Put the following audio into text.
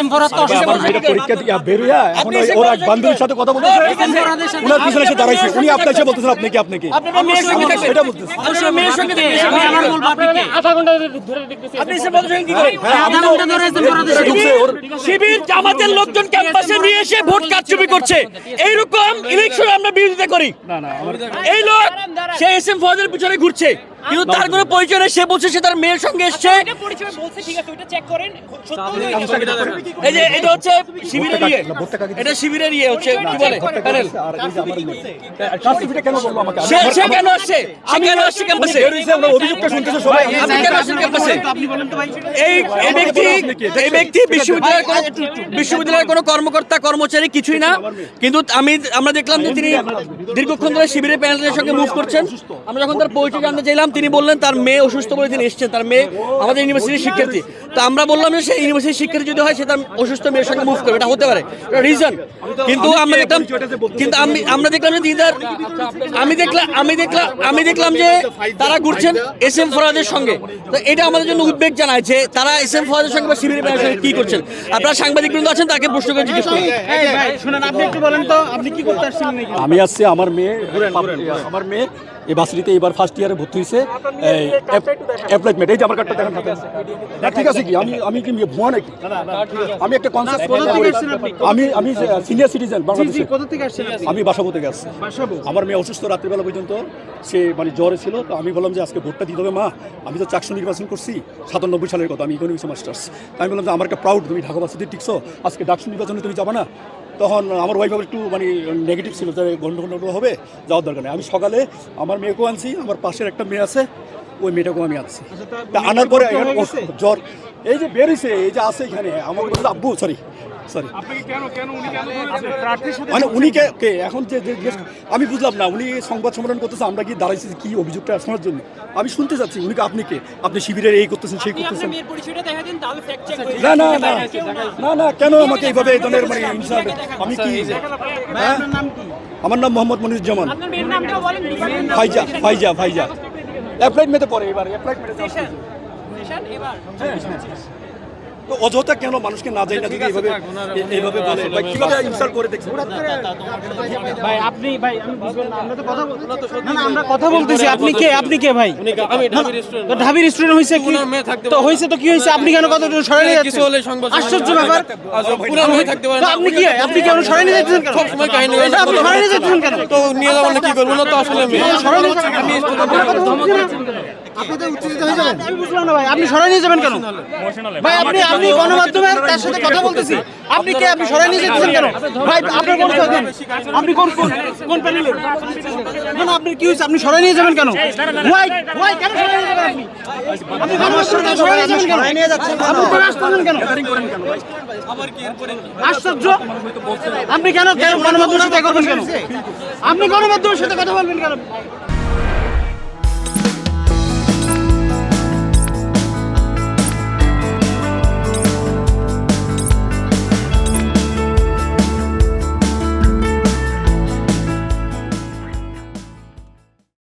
S তো এখন ওর এক বান্ধবীর সাথে কথা বলতেছে। উনার পিছনে দাঁড়াইছে উনি আপনার বলতেছেন এটা বলতেছে। মেয়ের সঙ্গে? আপনি কি? করে? আধা ঘণ্টা ধরে শিবির জামাতের লোকজন ক্যাম্পাসে নিয়ে এসে ভোট কারচুপি করছে। এইরকম ইলেকশন আমরা বিরোধিতা করি। এই লোক সে এস এম ফজলের পিছনে ঘুরছে। কিন্তু তার কোনো পরিচয় নেই সে বলছে সে তার মেয়ের সঙ্গে এসছে। এই যে এটা হচ্ছে শিবিরের ইয়ে। এটা শিবিরের ইয়ে হচ্ছে কি বলে? প্যানেল। আর এই যে আমার মেয়ে সার্টিফিকেট কেন বলব আমাকে? সে সে কেন আসছে? সে কেন আসছে ক্যাম্পাসে অভিযোগটা শুনতেছে সবাই। আপনি কেন আসছেন ক্যাম্পাসে এই এই ব্যক্তি এই ব্যক্তি বিশ্ববিদ্যালয়ের কোনো বিশ্ববিদ্যালয়ের কোনো কর্মকর্তা কর্মচারী কিছুই না। কিন্তু আমি আমরা দেখলাম যে তিনি দীর্ঘক্ষণ ধরে শিবিরের প্যানেলের সঙ্গে মুভ করছেন। আমরা যখন তার পরিচয় জানতে চাইলাম তিনি বললেন তার মেয়ে অসুস্থ বলে তিনি এসছেন। তার মেয়ে আমাদের ইউনিভার্সিটির শিক্ষার্থী। তো আমরা বললাম যে সেই ইউনিভার্সিটির শিক্ষার্থী যদি হয় সে তার অসুস্থ মেয়ের সঙ্গে মুভ করবে। এটা হতে পারে। রিজন কিন্তু আমরা দেখলাম কিন্তু আমি আমরা দেখলাম যে দিদার আমি দেখলাম আমি দেখলাম আমি দেখলাম যে তারা ঘুরছেন এস এম ফরাদের সঙ্গে। তো এটা আমাদের জন্য উদ্বেগ জানায় যে তারা এস এম ফরাদের সঙ্গে বা শিবিরের সঙ্গে কি করছেন? আপনারা সাংবাদিক বৃন্দ আছেন তাকে প্রশ্ন করে জিজ্ঞেস করুন। শুনেন আপনি একটু বলেন তো আপনি কি করতে আসছেন নাকি? আমি আসছি আমার মেয়ে আমার মেয়ে এই বাসরিতে এবার ফার্স্ট ইয়ারে ভর্তি হয়েছে। অ্যাপ্লাইমেন্ট এই যে আমার কার্ডটা দেখেন ঠিক আছে আমি আমি কি ভুয়া নাকি? আমি একটা? আমি আমি সিনিয়র সিটিজেন বাংলাদেশে আমি বাসাবো থেকে আসছি। আমার মেয়ে অসুস্থ রাত্রিবেলা পর্যন্ত সে মানে জ্বরে ছিল তো আমি বললাম যে আজকে ভোটটা দিতে হবে মা আমি তো চারশো নির্বাচন করছি সাতানব্বই সালের কথা আমি ইকোনমিক্স মাস্টার্স আমি বললাম যে আমার একটা প্রাউড তুমি ঢাকা বাসিতে টিকছো আজকে ডাকসু নির্বাচনে তুমি যাবে না? তখন আমার ওয়াইফ একটু মানে নেগেটিভ ছিল যে গন্ডগোল হবে যাওয়ার দরকার নেই। আমি সকালে আমার মেয়েকেও আনছি আমার পাশের একটা মেয়ে আছে ওই মেয়েটাকেও আমি আনছি। তা আনার পরে জ্বর এই যে বেরিয়েছে এই যে আছে এখানে আমার আব্বু সরি সরি মানে উনি কে কে? এখন যে আমি বুঝলাম না উনি সংবাদ সম্মেলন করতেছে আমরা কি দাঁড়াইছি কি অভিযোগটা শোনার জন্য। আমি শুনতে চাচ্ছি উনি আপনি কে? আপনি শিবিরের এই করতেছেন সেই করতেছেন। না না না। না। না কেন আমাকে এইভাবে এই ধরনের মানে আমি কি হ্যাঁ? আমার নাম মোহাম্মদ মনিরুজ্জামান। ফাইজা ফাইজা ফাইজা। অ্যাপ্লাইড মেতে পড়ে এবার অ্যাপ্লাইড মেতে তো অযথা কেন মানুষকে না যাই না যদি এইভাবে এইভাবে বলে ভাই কীভাবে ইনসাল্ট করে দেখছেন? ভাই আপনি ভাই আমি বুঝবেন আমরা তো কথা বল- না না আমরা কথা বলতেছি। আপনি কে? আপনি কে ভাই? আমি ঢাবি রেস্টুরেন্ট তো ঢাবি রেস্টুরেন্ট হইছে কি? মেয়ে থাকতে তো হইছে তো কি হইছে? আপনি কেন কত সরাই নিয়ে কিছু হলে সংবাদ আশ্চর্য ব্যাপার। পুরো মেয়ে থাকতে পারে আপনি কি? আপনি কেন সরাই নিয়ে যাচ্ছেন কেন? সব সময় কাহিনী হয়। এটা আপনি সরাই নিয়ে যাচ্ছেন কেন? তো নিয়ে যাব না কি করব না তো আসলে মেয়ে। সরাই নিয়ে যাবেন আমি আপনাদের উত্তেজিত হয়ে যাবেন। আমি বুঝলাম না ভাই আপনি সরাই নিয়ে যাবেন কেন? ভাই আপনি তার সাথে কথা বলতেছি। আপনি কে? আপনি সরাই নিয়ে যাচ্ছেন কেন? ভাই আপনার কোন দিন আপনি কোন কোন কোন প্যানেলের না না আপনি কি হয়েছে? আপনি সরাই নিয়ে যাবেন কেন? ওয়াই ওয়াই কেন সরাই নিয়ে যাবেন আপনি? আপনি গণমাধ্যমে সরাই নিয়ে যাবেন কেন? নিয়ে যাচ্ছেন আপনি তো আসতেছেন কেন? আশ্চর্য! আপনি কেন কেন গণমাধ্যমের সাথে করবেন কেন? আপনি গণমাধ্যমের সাথে কথা বলবেন কেন?